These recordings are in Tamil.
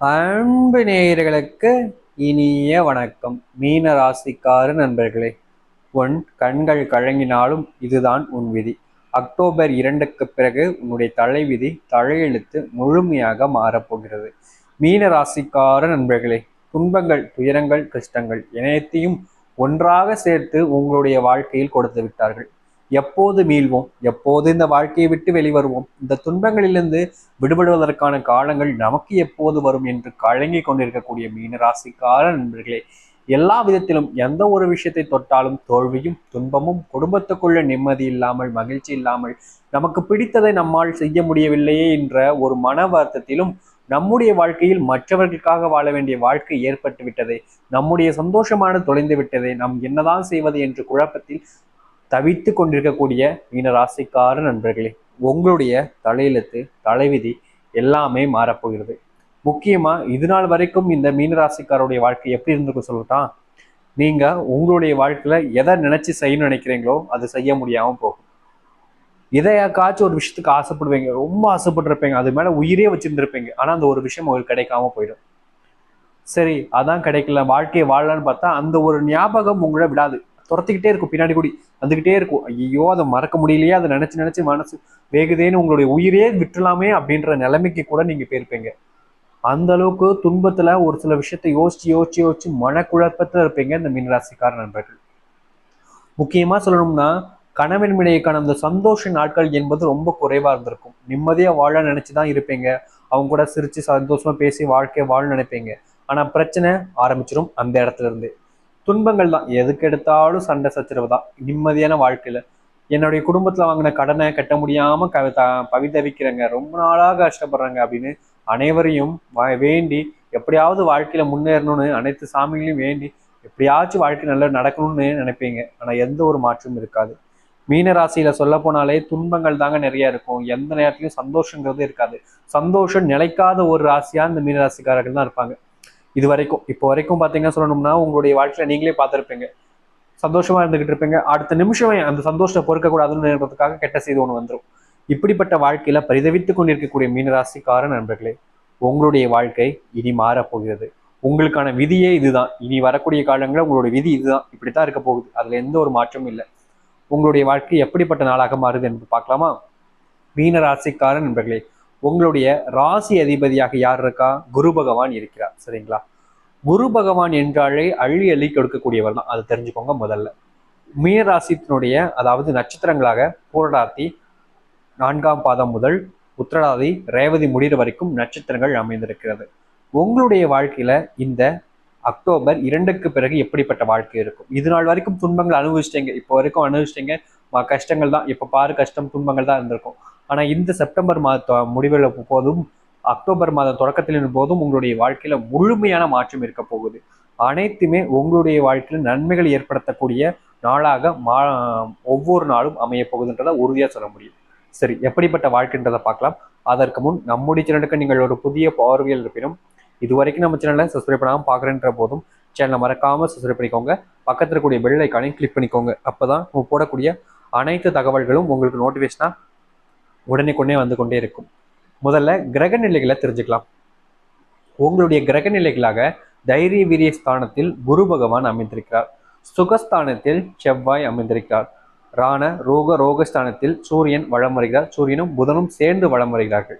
அன்பு நேயர்களுக்கு இனிய வணக்கம். மீன ராசிக்கார நண்பர்களே உன் கண்கள் கழங்கினாலும் இதுதான் உன் விதி. அக்டோபர் இரண்டுக்கு பிறகு உன்னுடைய தலைவிதி தலையெழுத்து முழுமையாக மாறப்போகிறது. மீன ராசிக்கார நண்பர்களே துன்பங்கள் துயரங்கள் கஷ்டங்கள் இணையத்தையும் ஒன்றாக சேர்த்து உங்களுடைய வாழ்க்கையில் கொடுத்து விட்டார்கள். எப்போது மீள்வோம்? எப்போது இந்த வாழ்க்கையை விட்டு வெளிவருவோம்? இந்த துன்பங்களிலிருந்து விடுபடுவதற்கான காலங்கள் நமக்கு எப்போது வரும் என்று கலங்கி கொண்டிருக்கக்கூடிய மீனராசிக்கார நண்பர்களே எல்லா விதத்திலும் எந்த ஒரு விஷயத்தை தொட்டாலும் தோல்வியும் துன்பமும் குடும்பத்துக்குள்ள நிம்மதி இல்லாமல் மகிழ்ச்சி இல்லாமல் நமக்கு பிடித்ததை நம்மால் செய்ய முடியவில்லையே என்ற ஒரு மன வருத்தத்திலும் நம்முடைய வாழ்க்கையில் மற்றவர்களுக்காக வாழ வேண்டிய வாழ்க்கை ஏற்பட்டு விட்டதே நம்முடைய சந்தோஷமான தொலைந்து விட்டதே நாம் என்னதான் செய்வது என்று குழப்பத்தில் தவித்து கொண்டிருக்கக்கூடிய மீன ராசிக்கார நண்பர்களே உங்களுடைய தலையெழுத்து தலைவிதி எல்லாமே மாறப்போகிறது. முக்கியமாக இது நாள் வரைக்கும் இந்த மீன ராசிக்காரருடைய வாழ்க்கை எப்படி இருந்திருக்கும் சொல்லட்டா? நீங்கள் உங்களுடைய வாழ்க்கையில் எதை நினச்சி செய்யணும்னு நினைக்கிறீங்களோ அது செய்ய முடியாமல் போகும். எதையாக்காச்சும் ஒரு விஷயத்துக்கு ஆசைப்படுவீங்க ரொம்ப ஆசைப்பட்டிருப்பீங்க அது மேலே உயிரே வச்சுருந்துருப்பீங்க ஆனால் அந்த ஒரு விஷயம் உங்களுக்கு கிடைக்காம போயிடும். சரி அதான் கிடைக்கல வாழ்க்கையை வாழலான்னு பார்த்தா அந்த ஒரு ஞாபகம் உங்களை விடாது. துரத்திக்கிட்டே இருக்கும் பின்னாடி கூடி வந்துக்கிட்டே இருக்கும். ஐயோ அதை மறக்க முடியலையே அதை நினைச்சு நினைச்சு மனசு வேகுதேன்னு உங்களுடைய உயிரே விட்டுலாமே அப்படின்ற நிலைமைக்கு கூட நீங்க போயிருப்பீங்க. அந்த அளவுக்கு துன்பத்துல ஒரு சில விஷயத்தை யோசிச்சு யோசிச்சு யோசிச்சு மனக்குழப்பத்துல இருப்பீங்க இந்த மீனராசிக்கார நண்பர்கள். முக்கியமா சொல்லணும்னா கணவன் மனைவிக்கான அந்த சந்தோஷ நாட்கள் என்பது ரொம்ப குறைவா இருந்திருக்கும். நிம்மதியா வாழ நினைச்சுதான் இருப்பீங்க. அவங்க கூட சிரிச்சு சந்தோஷமா பேசி வாழ்க்கையை வாழ நினைப்பீங்க. ஆனா பிரச்சனை ஆரம்பிச்சிடும் அந்த இடத்துல இருந்து. துன்பங்கள் தான். எதுக்கு எடுத்தாலும் சண்டை சச்சரவு தான். நிம்மதியான வாழ்க்கையில. என்னுடைய குடும்பத்துல வாங்கின கடனை கட்ட முடியாம த பவிதவிக்கிறேங்க. ரொம்ப நாளாக கஷ்டப்படுறாங்க அப்படின்னு அனைவரையும் வேண்டி எப்படியாவது வாழ்க்கையில முன்னேறணும்னு அனைத்து சாமிகளையும் வேண்டி எப்படியாச்சும் வாழ்க்கை நல்லா நடக்கணும்னு நினைப்பீங்க. ஆனா எந்த ஒரு மாற்றமும் இருக்காது. மீன ராசியில சொல்ல போனாலே துன்பங்கள் தாங்க நிறைய இருக்கும். எந்த நேரத்திலையும் சந்தோஷங்கிறது இருக்காது. சந்தோஷம் நிலைக்காத ஒரு ராசியா இந்த மீனராசிக்காரர்கள் தான் இருப்பாங்க. இது வரைக்கும் இப்போ வரைக்கும் பார்த்தீங்கன்னா சொல்லணும்னா உங்களுடைய வாழ்க்கையில நீங்களே பார்த்துருப்பீங்க. சந்தோஷமா இருந்துகிட்டு இருப்பீங்க. அடுத்த நிமிஷம் அந்த சந்தோஷத்தை பொறுக்க கூடாதுன்றதுக்காக கெட்ட செய்தி ஒன்று வந்துடும் இப்படிப்பட்ட வாழ்க்கையில பரிதவித்து கொண்டிருக்கக்கூடிய மீனராசிக்கார நண்பர்களே உங்களுடைய வாழ்க்கை இனி மாறப்போகிறது உங்களுக்கான விதியே இதுதான். இனி வரக்கூடிய காலங்களில் உங்களுடைய விதி இதுதான். இப்படித்தான் இருக்க போகுது. அதுல எந்த ஒரு மாற்றமும் இல்லை. உங்களுடைய வாழ்க்கை எப்படிப்பட்ட நாளாக மாறுது என்று பார்க்கலாமா? மீனராசிக்கார நண்பர்களே உங்களுடைய ராசி அதிபதியாக யார் இருக்கா? குரு பகவான் இருக்கிறார். சரிங்களா? குரு பகவான் என்றாலே அள்ளி அள்ளி கொடுக்கக்கூடியவர் தான். அதை தெரிஞ்சுக்கோங்க முதல்ல. மீனராசித்தினுடைய அதாவது நட்சத்திரங்களாக பூரடாத்தி நான்காம் பாதம் முதல் உத்திரடாதி ரேவதி முடிகிற வரைக்கும் நட்சத்திரங்கள் அமைந்திருக்கிறது. உங்களுடைய வாழ்க்கையில இந்த அக்டோபர் இரண்டுக்கு பிறகு எப்படிப்பட்ட வாழ்க்கை இருக்கும்? இது நாள் வரைக்கும் துன்பங்கள் அனுபவிச்சிட்டீங்க. இப்போ வரைக்கும் அனுபவிச்சிட்டீங்க. கஷ்டங்கள் தான். இப்போ பாரு கஷ்டம் துன்பங்கள் தான் இருந்திருக்கும். ஆனால் இந்த செப்டம்பர் மாத முடிவில் போதும் அக்டோபர் மாதம் தொடக்கத்திலிருந்து போதும் உங்களுடைய வாழ்க்கையில் முழுமையான மாற்றம் இருக்க போகுது. அனைத்துமே உங்களுடைய வாழ்க்கையில் நன்மைகள் ஏற்படுத்தக்கூடிய நாளாக மா ஒவ்வொரு நாளும் அமைய போகுதுன்றதை உறுதியாக சொல்ல முடியும். சரி எப்படிப்பட்ட வாழ்க்கைன்றதை பார்க்கலாம். அதற்கு முன் நம்முடைய சேனலுக்கு நீங்கள் ஒரு புதிய பார்வையில் இருப்பினும் இது வரைக்கும் நம்ம சேனலை சப்ஸ்கிரைப் பண்ணாமல் பார்க்குறன்ற போதும் சேனலை மறக்காமல் சப்ஸ்கிரைப் பண்ணிக்கோங்க. பக்கத்தில் இருக்கக்கூடிய பெல் ஐக்கானையும் கிளிக் பண்ணிக்கோங்க. அப்போ தான் போடக்கூடிய அனைத்து தகவல்களும் உங்களுக்கு நோட்டிஃபிகேஷனாக உடனே கொண்டே வந்து கொண்டே இருக்கும். முதல்ல கிரக நிலைகளை தெரிஞ்சுக்கலாம். உங்களுடைய கிரக நிலைகளாக தைரிய வீரிய ஸ்தானத்தில் குரு பகவான் அமைந்திருக்கிறார். சுகஸ்தானத்தில் செவ்வாய் அமைந்திருக்கிறார். ராண ரோக ரோகஸ்தானத்தில் சூரியன் வளம் வருகிறார் சூரியனும் புதனும் சேர்ந்து வளம் வருகிறார்கள்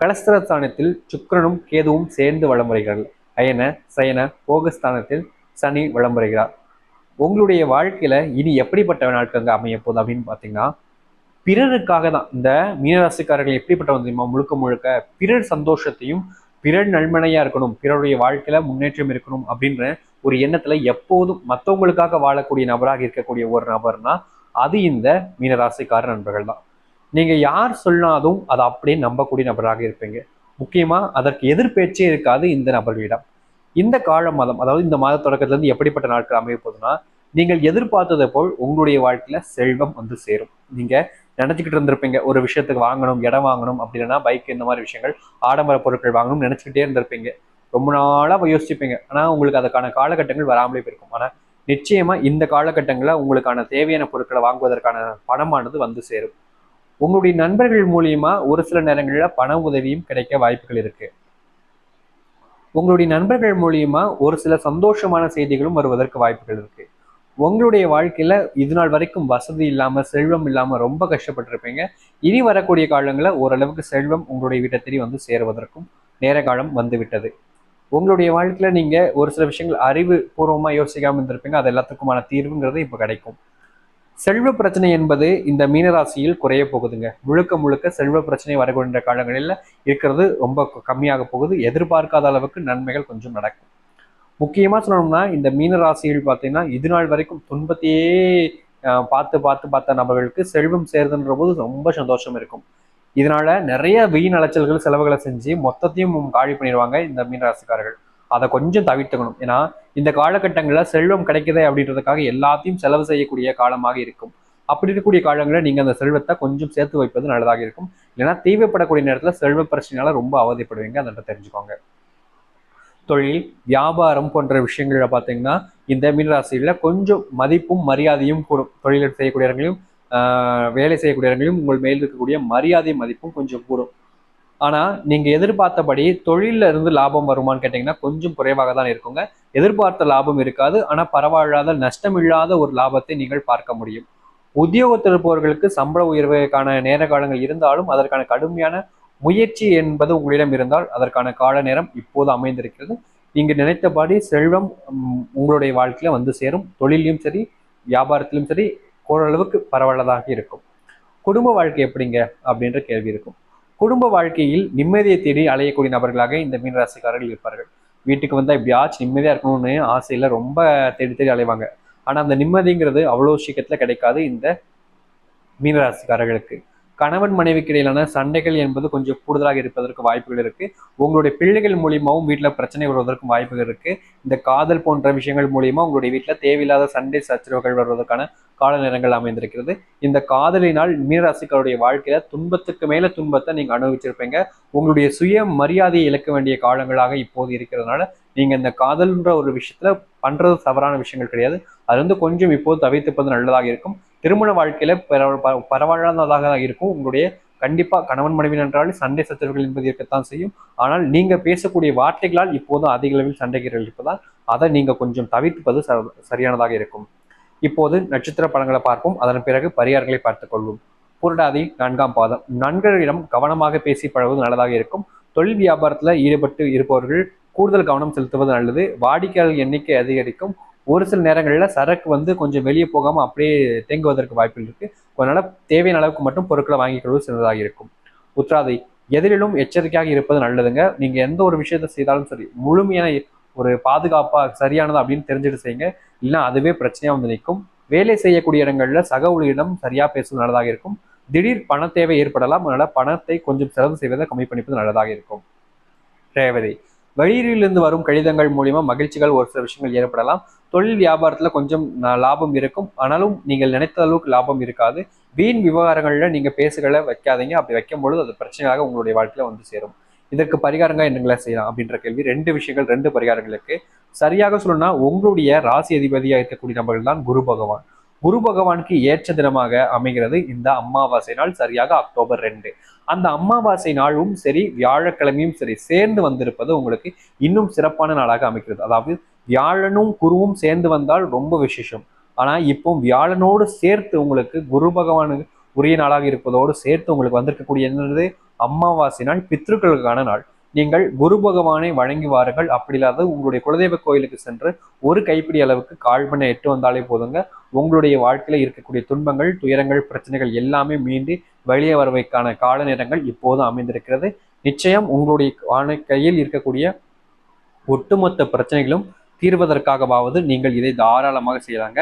கலஸ்திரஸ்தானத்தில் சுக்கரனும் கேதுவும் சேர்ந்து வளம் வருகிறார்கள் அயன சயன போகஸ்தானத்தில் சனி வளம் வருகிறார் உங்களுடைய வாழ்க்கையில இனி எப்படிப்பட்ட நாட்கள் அமைய போகுது அப்படின்னு பார்த்தீங்கன்னா பிறருக்காக தான். இந்த மீனராசிக்காரர்கள் எப்படிப்பட்ட தெரியுமா? முழுக்க முழுக்க பிறர் சந்தோஷத்தையும் பிறர் நன்மனையா இருக்கணும் பிறருடைய வாழ்க்கையில முன்னேற்றம் இருக்கணும் அப்படின்ற ஒரு எண்ணத்துல எப்போதும் மற்றவங்களுக்காக வாழக்கூடிய நபராக இருக்கக்கூடிய ஒரு நபர்னா அது இந்த மீனராசிக்கார நண்பர்கள் தான். நீங்க யார் சொன்னாலும் அதை அப்படியே நம்பக்கூடிய நபராக இருப்பீங்க. முக்கியமா அதற்கு எதிர்பேச்சே இருக்காது இந்த நபர்களிடம். இந்த கால மாதம் அதாவது இந்த மாத தொடக்கத்துல இருந்து எப்படிப்பட்ட நாட்கள் அமைய போகுதுன்னா நீங்கள் எதிர்பார்த்ததை போல் உங்களுடைய வாழ்க்கையில செல்வம் வந்து சேரும். நீங்க நினைச்சுக்கிட்டு இருந்திருப்பீங்க ஒரு விஷயத்துக்கு வாங்கணும் இடம் வாங்கணும் அப்படி இல்லைன்னா பைக் இந்த மாதிரி விஷயங்கள் ஆடம்பர பொருட்கள் வாங்கணும் நினைச்சுக்கிட்டே இருந்திருப்பீங்க. ரொம்ப நாளா யோசிச்சுப்பீங்க. ஆனா உங்களுக்கு அதுக்கான காலகட்டங்கள் வராமலே போயிருக்கும். ஆனா நிச்சயமா இந்த காலகட்டங்களில் உங்களுக்கான தேவையான பொருட்களை வாங்குவதற்கான பணமானது வந்து சேரும். உங்களுடைய நண்பர்கள் மூலியமா ஒரு சில நேரங்களில் பண உதவியும் கிடைக்க வாய்ப்புகள் இருக்கு. உங்களுடைய நண்பர்கள் மூலியமா ஒரு சில சந்தோஷமான செய்திகளும் வருவதற்கு வாய்ப்புகள் இருக்கு. உங்களுடைய வாழ்க்கையில இது நாள் வரைக்கும் வசதி இல்லாம செல்வம் இல்லாம ரொம்ப கஷ்டப்பட்டிருப்பீங்க. இனி வரக்கூடிய காலங்களில் ஓரளவுக்கு செல்வம் உங்களுடைய வீட்டை தேடி வந்து சேருவதற்கும் நேர காலம் வந்துவிட்டது. உங்களுடைய வாழ்க்கையில நீங்க ஒரு சில விஷயங்கள் அறிவு பூர்வமா யோசிக்காம இருந்திருப்பீங்க. அது எல்லாத்துக்குமான தீர்வுங்கிறது இப்ப கிடைக்கும். செல்வ பிரச்சனை என்பது இந்த மீனராசியில் குறைய போகுதுங்க. முழுக்க முழுக்க செல்வ பிரச்சனை வரக்கூடிய காலங்களில் இருக்கிறது ரொம்ப கம்மியாக போகுது. எதிர்பார்க்காத அளவுக்கு நன்மைகள் கொஞ்சம் நடக்கும். முக்கியமாக சொல்லணும்னா இந்த மீனராசியில் பார்த்தீங்கன்னா இது நாள் வரைக்கும் துன்பத்தையே பார்த்து பார்த்து பார்த்த நபர்களுக்கு செல்வம் சேருதுன்ற போது ரொம்ப சந்தோஷம் இருக்கும். இதனால நிறைய வீண் அலைச்சல்கள் செலவுகளை செஞ்சு மொத்தத்தையும் காலி பண்ணிடுவாங்க இந்த மீனராசிக்காரர்கள் அதை கொஞ்சம் தவிர்த்துக்கணும். ஏன்னா இந்த காலகட்டங்களில் செல்வம் கிடைக்குதே அப்படின்றதுக்காக எல்லாத்தையும் செலவு செய்யக்கூடிய காலமாக இருக்கும். அப்படி இருக்கக்கூடிய காலங்களில் நீங்கள் அந்த செல்வத்தை கொஞ்சம் சேர்த்து வைப்பது நல்லதாக இருக்கும். இல்லைன்னா தேவைப்படக்கூடிய நேரத்தில் செல்வ பிரச்சனையால் ரொம்ப அவதிப்படுவீங்க. அதை தெரிஞ்சுக்கோங்க. தொழில் வியாபாரம் போன்ற விஷயங்களில் பார்த்தீங்கன்னா இந்த மீனராசியில் கொஞ்சம் மதிப்பும் மரியாதையும் கூடும். தொழில் செய்யக்கூடியவர்களையும் வேலை செய்யக்கூடியவர்களையும் உங்கள் மேல் இருக்கக்கூடிய மரியாதை மதிப்பும் கொஞ்சம் கூடும். ஆனால் நீங்கள் எதிர்பார்த்தபடி தொழிலில் இருந்து லாபம் வருமானு கேட்டிங்கன்னா கொஞ்சம் குறைவாக தான் இருக்குங்க. எதிர்பார்த்த லாபம் இருக்காது. ஆனால் பரவாயில்லாத நஷ்டம் இல்லாத ஒரு லாபத்தை நீங்கள் பார்க்க முடியும். உத்தியோகத்தில் இருப்பவர்களுக்கு சம்பள உயர்வுக்கான நேர காலங்கள் இருந்தாலும் அதற்கான கடுமையான முயற்சி என்பது உங்களிடம் இருந்தால் அதற்கான கால நேரம் இப்போது அமைந்திருக்கிறது. நீங்கள் நினைத்தபடி செல்வம் உங்களுடைய வாழ்க்கையில வந்து சேரும். தொழிலையும் சரி வியாபாரத்திலும் சரி ஓரளவுக்கு பரவலதாக இருக்கும். குடும்ப வாழ்க்கை எப்படிங்க? அப்படின்ற கேள்வி இருக்கும். குடும்ப வாழ்க்கையில் நிம்மதியை தேடி அலையக்கூடிய நபர்களாக இந்த மீனராசிக்காரர்கள் இருப்பார்கள். வீட்டுக்கு வந்தால் எப்படியாச்சும் நிம்மதியாக இருக்கணும்னு ஆசையில் ரொம்ப தேடி தேடி அலைவாங்க. ஆனால் அந்த நிம்மதிங்கிறது அவ்வளோ சீக்கிரத்தில் கிடைக்காது இந்த மீனராசிக்காரர்களுக்கு. கணவன் மனைவிக்கு இடையிலான சண்டைகள் என்பது கொஞ்சம் கூடுதலாக இருப்பதற்கு வாய்ப்புகள் இருக்கு. உங்களுடைய பிள்ளைகள் மூலியமாவும் வீட்டில் பிரச்சனை வருவதற்கும் வாய்ப்புகள் இருக்கு. இந்த காதல் போன்ற விஷயங்கள் மூலியமா உங்களுடைய வீட்டில் தேவையில்லாத சண்டை சச்சரவுகள் வருவதற்கான கால நேரங்கள் அமைந்திருக்கிறது. இந்த காதலினால் மீனராசிக்காருடைய வாழ்க்கையில துன்பத்துக்கு மேல துன்பத்தை நீங்க அனுபவிச்சிருப்பீங்க. உங்களுடைய சுய மரியாதையை இழக்க வேண்டிய காலங்களாக இப்போது இருக்கிறதுனால நீங்க இந்த காதல்ன்ற ஒரு விஷயத்துல பண்றது தவறான விஷயங்கள் கிடையாது. அது வந்து கொஞ்சம் இப்போது தவிர்த்துப்பது நல்லதாக இருக்கும். திருமண வாழ்க்கையில பரவாயில்லாததாக இருக்கும். உங்களுடைய கண்டிப்பா கணவன் மனைவி என்றால் சண்டை சச்சரவுகள் என்பது இருக்கத்தான் செய்யும். ஆனால் நீங்க பேசக்கூடிய வார்த்தைகளால் இப்போதும் அதிக அளவில் சண்டைகள் இருப்பதால் அதை நீங்க கொஞ்சம் தவிர்ப்பது சரியானதாக இருக்கும். இப்போது நட்சத்திர படங்களை பார்ப்போம். அதன் பிறகு பரிகாரங்களை பார்த்துக் கொள்வோம். புரடாதி நான்காம் பாதம். நண்பர்களிடம் கவனமாக பேசி பழகுவது நல்லதாக இருக்கும். தொழில் வியாபாரத்துல ஈடுபட்டு இருப்பவர்கள் கூடுதல் கவனம் செலுத்துவது நல்லது. வாடிக்கையாளர் எண்ணிக்கை அதிகரிக்கும். ஒரு சில நேரங்களில் சரக்கு வந்து கொஞ்சம் வெளியே போகாமல் அப்படியே தேங்குவதற்கு வாய்ப்புகள் இருக்கு. அதனால தேவையான அளவுக்கு மட்டும் பொருட்களை வாங்கிக் சிறந்ததாக இருக்கும். உத்ராதை எதிரிலும் எச்சரிக்கையாக இருப்பது நல்லதுங்க. நீங்கள் எந்த ஒரு விஷயத்தை செய்தாலும் சரி முழுமையான ஒரு பாதுகாப்பாக சரியானதா அப்படின்னு தெரிஞ்சுட்டு செய்யுங்க. இல்லைன்னா அதுவே பிரச்சனையாக வந்து நிற்கும். வேலை செய்யக்கூடிய இடங்களில் சக ஊழியரிடம் சரியாக பேசுவது நல்லதாக இருக்கும். திடீர் பண தேவை ஏற்படலாம். அதனால் பணத்தை கொஞ்சம் செலவு செய்வதை கம்மி பண்ணிப்பது நல்லதாக இருக்கும். ரேவதி வெளியிலிருந்து வரும் கடிதங்கள் மூலியமா மகிழ்ச்சிகள் ஒரு சில விஷயங்கள் ஏற்படலாம். தொழில் வியாபாரத்துல கொஞ்சம் லாபம் இருக்கும். ஆனாலும் நீங்கள் நினைத்த அளவுக்கு லாபம் இருக்காது. வீண் விவகாரங்களில் நீங்க பேசுகளை வைக்காதீங்க. அப்படி வைக்கும் பொழுது அது பிரச்சனையாக உங்களுடைய வாழ்க்கையில வந்து சேரும். இதற்கு பரிகாரங்கள் என்னங்களை செய்யலாம் அப்படின்ற கேள்வி. ரெண்டு விஷயங்கள் ரெண்டு பரிகாரங்களுக்கு சரியாக சொல்லணும்னா உங்களுடைய ராசி அதிபதியாக இருக்கக்கூடிய நபர்கள் தான் குரு பகவான். குரு பகவானுக்கு ஏற்ற தினமாக அமைகிறது இந்த அமாவாசை நாள் சரியாக அக்டோபர் ரெண்டு. அந்த அமாவாசை நாளும் சரி வியாழக்கிழமையும் சரி சேர்ந்து வந்திருப்பது உங்களுக்கு இன்னும் சிறப்பான நாளாக அமைக்கிறது. அதாவது வியாழனும் குருவும் சேர்ந்து வந்தால் ரொம்ப விசேஷம். ஆனால் இப்போ வியாழனோடு சேர்த்து உங்களுக்கு குரு பகவானுக்கு உரிய நாளாக இருப்பதோடு சேர்த்து உங்களுக்கு வந்திருக்கக்கூடிய என்னது? அமாவாசை நாள் பித்ருக்களுக்கான நாள். நீங்கள் குரு பகவானை வழங்கி வாருங்கள் அப்படி இல்லாத உங்களுடைய குலதெய்வ கோயிலுக்கு சென்று ஒரு கைப்பிடி அளவுக்கு கால் பண்ண எட்டு வந்தாலே போதுங்க. உங்களுடைய வாழ்க்கையில இருக்கக்கூடிய துன்பங்கள் துயரங்கள் பிரச்சனைகள் எல்லாமே மீண்டு வெளியே வரவைக்கான கால நேரங்கள் இப்போது அமைந்திருக்கிறது. நிச்சயம் உங்களுடைய கையில் இருக்கக்கூடிய ஒட்டுமொத்த பிரச்சனைகளும் தீர்வதற்காகவாவது நீங்கள் இதை தாராளமாக செய்யலாங்க.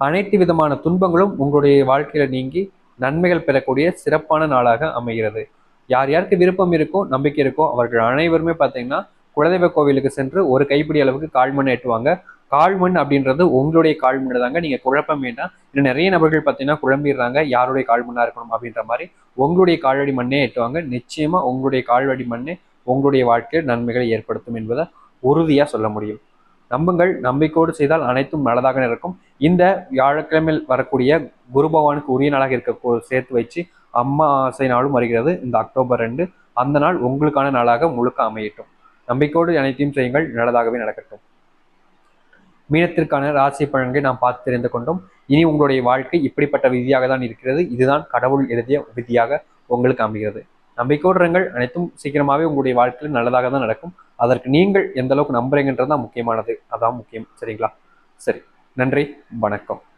அனைத்து விதமான துன்பங்களும் உங்களுடைய வாழ்க்கையில நீங்கி நன்மைகள் பெறக்கூடிய சிறப்பான நாளாக அமைகிறது. யார் யாருக்கு விருப்பம் இருக்கோ நம்பிக்கை இருக்கோ அவர்கள் அனைவருமே பார்த்தீங்கன்னா குலதெய்வ கோவிலுக்கு சென்று ஒரு கைப்பிடி அளவுக்கு கால் மண்ணை ஏற்றுவாங்க. கால்மண் அப்படின்றது உங்களுடைய கால்மண் தாங்க. நீங்க குழப்பம் வேண்டாம். இன்னும் நிறைய நபர்கள் பார்த்தீங்கன்னா குழம்பிடுறாங்க. யாருடைய கால் மண்ணாக இருக்கணும் அப்படின்ற மாதிரி உங்களுடைய கால்வடி மண்ணே ஏற்றுவாங்க. நிச்சயமா உங்களுடைய கால்வடி மண்ணே உங்களுடைய வாழ்க்கையில் நன்மைகளை ஏற்படுத்தும் என்பதை உறுதியாக சொல்ல முடியும். நம்புங்கள். நம்பிக்கையோடு செய்தால் அனைத்தும் நல்லதாக இருக்கும். இந்த வியாழக்கிழமையில் வரக்கூடிய குரு பகவானுக்கு உரிய நாளாக இருக்க சேர்த்து வச்சு அம்மா ஆசை நாளும் வருகிறது. இந்த அக்டோபர் ரெண்டு அந்த நாள் உங்களுக்கான நாளாக முழுக்க அமையட்டும். நம்பிக்கையோடு அனைத்தையும் செய்யுங்கள். நல்லதாகவே நடக்கட்டும். மீனத்திற்கான ராசி பலன்களை நாம் பார்த்து தெரிந்து கொண்டோம். இனி உங்களுடைய வாழ்க்கை இப்படிப்பட்ட விதியாக தான் இருக்கிறது. இதுதான் கடவுள் எழுதிய விதியாக உங்களுக்கு அமைகிறது. நம்பிக்கையோடு அனைத்தும் சீக்கிரமாகவே உங்களுடைய வாழ்க்கையில் நல்லதாக தான் நடக்கும். அதற்கு நீங்கள் எந்த அளவுக்கு நம்புறீங்கன்றது தான் முக்கியமானது. அதான் முக்கியம். சரிங்களா? சரி. நன்றி. வணக்கம்.